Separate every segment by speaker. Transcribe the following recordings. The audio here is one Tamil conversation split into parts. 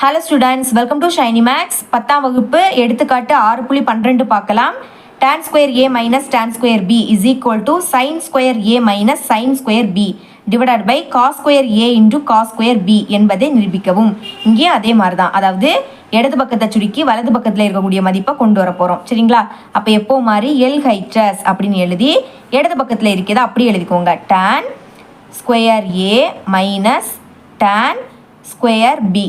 Speaker 1: Hello students welcome to shiny maths பத்தாம் வகுப்பு எடுத்துக்காட்டு ஆறு புள்ளி பன்னிரெண்டு பார்க்கலாம். Tan square A minus tan square B is equal to sine square A minus sine square B divided by cos square A into cos square B என்பதை நிரூபிக்கவும். இங்கேயும் அதே மாதிரி தான் அதாவது இடது பக்கத்தை சுருக்கி வலது பக்கத்தில் இருக்கக்கூடிய மதிப்பை கொண்டு வர போகிறோம் சரிங்களா? அப்போ எப்போ மாதிரி எல் ஹைட்ரஸ் அப்படின்னு எழுதி இடது பக்கத்தில் இருக்கிறத அப்படியே எழுதிக்கோங்க. Tan square A minus tan square B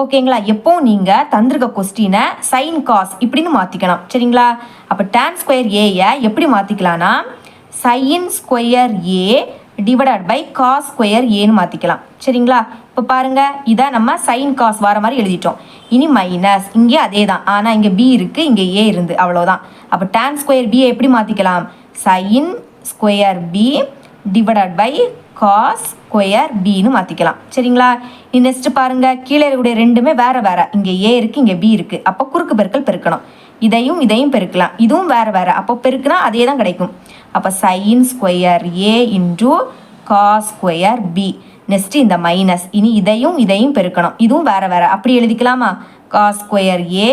Speaker 1: ஓகேங்களா? எப்போ நீங்கள் தந்திருக்க கொஸ்டினை சைன் காஸ் இப்படின்னு மாற்றிக்கலாம் சரிங்களா? அப்போ டேன் ஸ்கொயர் ஏயை எப்படி மாற்றிக்கலாம்னா sine square A divided by cos square ஏன்னு மாற்றிக்கலாம் சரிங்களா? இப்போ பாருங்கள் இதை நம்ம சைன் காஸ் வர மாதிரி எழுதிட்டோம். இனி மைனஸ் இங்கே அதே தான் ஆனால் இங்கே பி இருக்குது இங்கே ஏ இருந்து அவ்வளோதான் அப்போ டேன் ஸ்கொயர் பியை எப்படி மாற்றிக்கலாம் sine square B divided by cos square பின்னு மாற்றிக்கலாம் சரிங்களா? நெக்ஸ்ட் பாருங்க கீழே இருக்கக்கூடிய ரெண்டுமே வேற வேற. இங்கே ஏ இருக்கு இங்கே பி இருக்கு. அப்போ குறுக்கு பெருக்கல் பெருக்கணும். இதையும் இதையும் பெருக்கலாம். இதுவும் வேற வேற. அப்போ பெருக்குனா அதே தான் கிடைக்கும். அப்போ sine square A into cos square B next இந்த மைனஸ் இனி இதையும் இதையும் பெருக்கணும். இதுவும் வேற வேற. அப்படி எழுதிக்கலாமா? Cos square A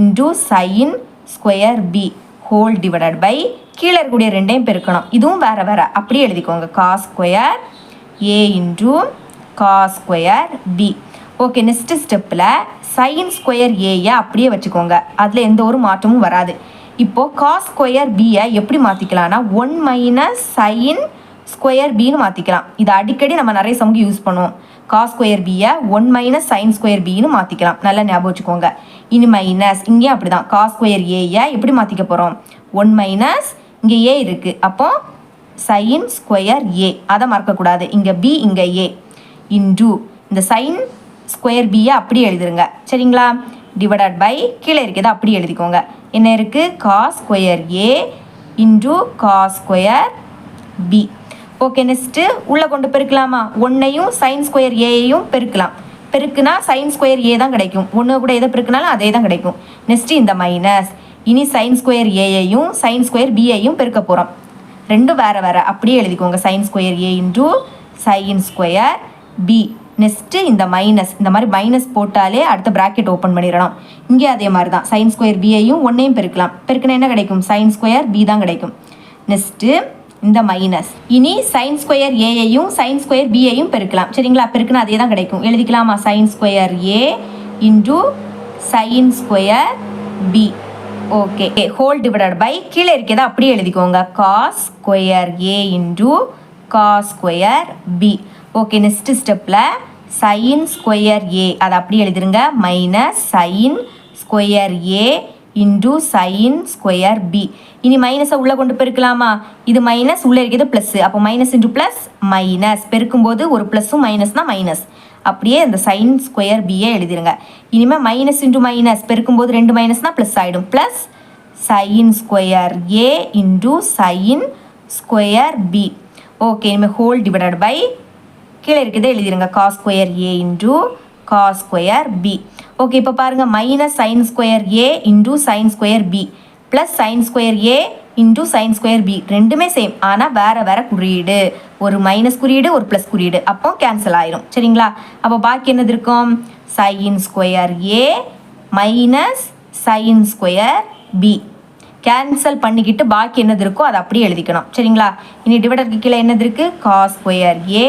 Speaker 1: into sine square B whole divided by கீழே இருக்கக்கூடிய ரெண்டையும் பெருக்கணும். இதுவும் வேறு வேறு. அப்படியே எழுதிக்கோங்க. Cos square A into cos square B. Okay next ஸ்டெப்பில் சைன் ஸ்கொயர் ஏயை அப்படியே வச்சுக்கோங்க. அதில் எந்த ஒரு மாற்றமும் வராது. இப்போது காஸ் ஸ்கொயர் பியை எப்படி மாற்றிக்கலாம்னா ஒன் மைனஸ் சைன் ஸ்கொயர் பின்னு மாற்றிக்கலாம் இது அடிக்கடி நம்ம நிறைய சமூகம் யூஸ் பண்ணுவோம். காஸ் ஸ்கொயர் பியை ஒன் மைனஸ் சைன் ஸ்கொயர் பின்னு மாற்றிக்கலாம் நல்லா ஞாபகம் வச்சுக்கோங்க. இனி மைனஸ் இங்கேயும் அப்படி தான் காஸ் ஸ்கொயர் ஏயை எப்படி மாற்றிக்க போகிறோம் ஒன் மைனஸ் இங்கே ஏ இருக்குது அப்போ சைன் ஸ்கொயர் ஏ அதை மறக்கக்கூடாது. இங்கே பி இங்கே ஏ இன்டூ இந்த சைன் ஸ்கொயர் பியை அப்படியே எழுதிருங்க. சரிங்களா? டிவைடட் பை கீழே இருக்கிறத அப்படி எழுதிக்கோங்க. என்ன இருக்குது cos square A into cos square B okay next உள்ளே கொண்டு பெருக்கலாமா? ஒன்றையும் சைன் ஸ்கொயர் ஏயையும் பெருக்கலாம். பெருக்குனா சைன் ஸ்கொயர் ஏ தான் கிடைக்கும். ஒன்று கூட எதை பெருக்குனாலும் அதே தான் கிடைக்கும். நெக்ஸ்ட்டு இந்த மைனஸ் இனி சைன் ஸ்கொயர் ஏஐயும் சைன் ஸ்கொயர் பிஐயும் பெருக்க போகிறோம் ரெண்டும் வேறு வேறு அப்படியே எழுதிக்கோங்க sine square A into sine square B next இந்த மைனஸ் இந்த மாதிரி மைனஸ் போட்டாலே அடுத்த ப்ராக்கெட் ஓப்பன் பண்ணிடலாம் இங்கே அதே மாதிரி தான் சைன் ஸ்கொயர் பிஐயும் ஒன்றையும் பெருக்கலாம் பெருக்கினா என்ன கிடைக்கும் சைன் ஸ்கொயர் பி தான் கிடைக்கும் நெக்ஸ்ட்டு இந்த மைனஸ் இனி சைன் ஸ்கொயர் ஏயையும் சைன் ஸ்கொயர் பிஐயும் பெருக்கலாம் சரிங்களா பெருக்குனா அதே தான் கிடைக்கும் எழுதிக்கலாமா sine square A into sine square B okay whole divided by கீழே இருக்கிறத அப்படியே எழுதிக்கோங்க. Cos square A into cos square B okay next ஸ்டெப்பில் சைன் ஸ்கொயர் ஏ அதை அப்படியே எழுதிருங்க. Minus sine square A into sine square B இனி மைனஸை உள்ளே கொண்டு பெருக்கலாமா? இது மைனஸ் உள்ளே இருக்கிறது ப்ளஸ்ஸு அப்போ மைனஸ் இன்டூ ப்ளஸ் மைனஸ் பெருக்கும்போது ஒரு ப்ளஸ்ஸும் மைனஸ்னால் மைனஸ் அப்படியே இந்த சைன் ஸ்கொயர் பியை எழுதிருங்க. இனிமேல் மைனஸ் இன்டூ மைனஸ் பெருக்கும்போது ரெண்டு மைனஸ்னால் ப்ளஸ் ஆகிடும் plus sine square A into sine square B okay இனிமேல் ஹோல் டிவைடட் பை கீழே இருக்கிறத எழுதிருங்க. Cos square A into cos square B okay இப்போ பாருங்கள் minus sine square A into sine square B plus sine square A into sine square B ரெண்டுமே சேம் ஆனால் வேறு வேறு குறியீடு. ஒரு மைனஸ் குறியீடு ஒரு ப்ளஸ் குறியீடு. அப்போ கேன்சல் ஆயிரும். சரிங்களா? அப்போ பாக்கி என்னது இருக்கும்? Sine square A minus sine square B cancel பண்ணிக்கிட்டு பாக்கி என்னது இருக்கோ அதை அப்படியே எழுதிக்கணும். சரிங்களா? இனி டிவைடருக்கு கீழே என்னது இருக்குது cos square A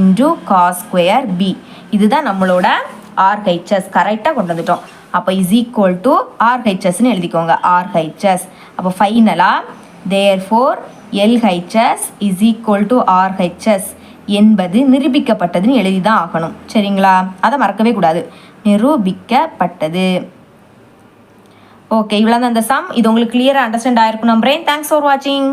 Speaker 1: into cos square B இதுதான் நம்மளோட ஆர்ஹெச்எஸ் கரெக்டாக கொண்டு வந்துட்டோம். அப்போ இஸ் ஈக்குவல் டு ஆர்ஹெச்எஸ்ன்னு எழுதிக்கோங்க. ஆர்ஹெச்எஸ் அப்போ ஃபைனலாக therefore LHS is equal to RHS என்பது நிரூபிக்கப்பட்டதுன்னு எழுதி தான் ஆகணும். சரிங்களா? அதை மறக்கவே கூடாது. நிரூபிக்கப்பட்டது. ஓகே இவ்வளோ தான் அந்த சம் இது உங்களுக்கு கிளியராக அண்டர்ஸ்டாண்ட் ஆயிருக்கும் நம்புறேன். தேங்க்ஸ் ஃபார் வாட்சிங்